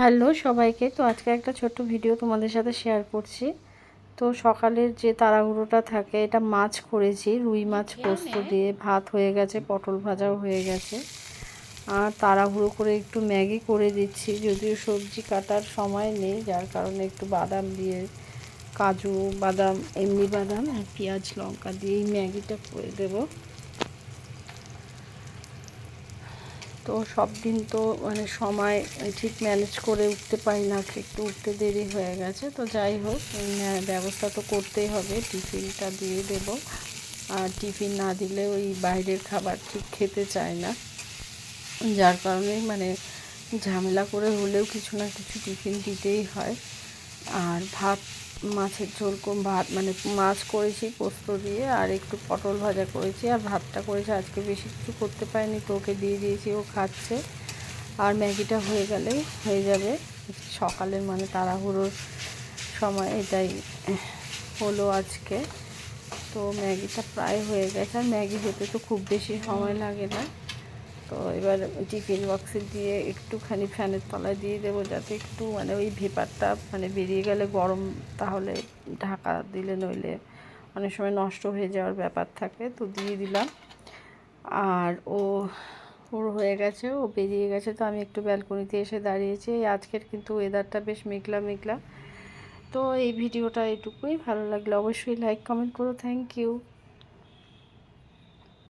Hello সবাইকে। তো আজকে একটা ছোট্ট ভিডিও তোমাদের সাথে শেয়ার করছি। তো সকালের যে তাড়াহুড়োটা থাকে এটা মাছ করেছি রুই মাছ পোস্ত দিয়ে। ভাত হয়ে গেছে পটল ভাজাও হয়ে গেছে। আর তাড়াহুড়ো করে একটু ম্যাগি করে দিচ্ছি যদিও সবজি কাটার সময় নেই যার কারণে একটু বাদাম দিয়ে কাজু বাদাম এমনি বাদাম আর পেঁয়াজ লঙ্কা দিয়ে এই ম্যাগিটা করে দেবো। তো সব দিন তো মানে সময় ঠিক ম্যানেজ করে উঠতে পারি না, একটু উঠতে দেরি হয়ে গেছে। তো যাই হোক ব্যবস্থা তো করতেই হবে, টিফিনটা দিয়ে দেব। আর টিফিন না দিলে ওই বাইরের খাবার ঠিক খেতে চায় না। যার কারণে মানে ঝামেলা করে হলেও কিছু না কিছু টিফিন দিতেই হয়। আর ভাত মাছের ঝোল ভাত মানে মাছ করেছি পোস্ত দিয়ে, আর একটু পটল ভাজা করেছি, আর ভাতটা করেছি। আজকে বেশি কিছু করতে পারিনি, তো ওকে দিয়ে দিয়েছি, ও খাচ্ছে। আর ম্যাগিটা হয়ে গেলেই হয়ে যাবে। সকালের মানে তাড়াহুড়োর সময় এটাই হলো আজকে। তো ম্যাগিটা প্রায় হয়ে গেছে। আর ম্যাগি হতে তো খুব বেশি সময় লাগে না। তো এবার টিফিন বক্সে দিয়ে একটুখানি ফ্যানের তলায় দিয়ে দেবো যাতে একটু মানে ওই ভেপারটা মানে বেরিয়ে গেলে গরম তাহলে ঢাকা দিলে নইলে অনেক সময় নষ্ট হয়ে যাওয়ার ব্যাপার থাকে, তো দিয়ে দিলাম। আর ও, ওর হয়ে গেছে, ও বেরিয়ে গেছে, তো আমি একটু ব্যালকনিতে এসে দাঁড়িয়েছি। এই আজকের কিন্তু ওয়েদারটা বেশ মেঘলা মেঘলা। তো এই ভিডিওটা এটুকুই, ভালো লাগলে অবশ্যই লাইক কমেন্ট করো থ্যাংক ইউ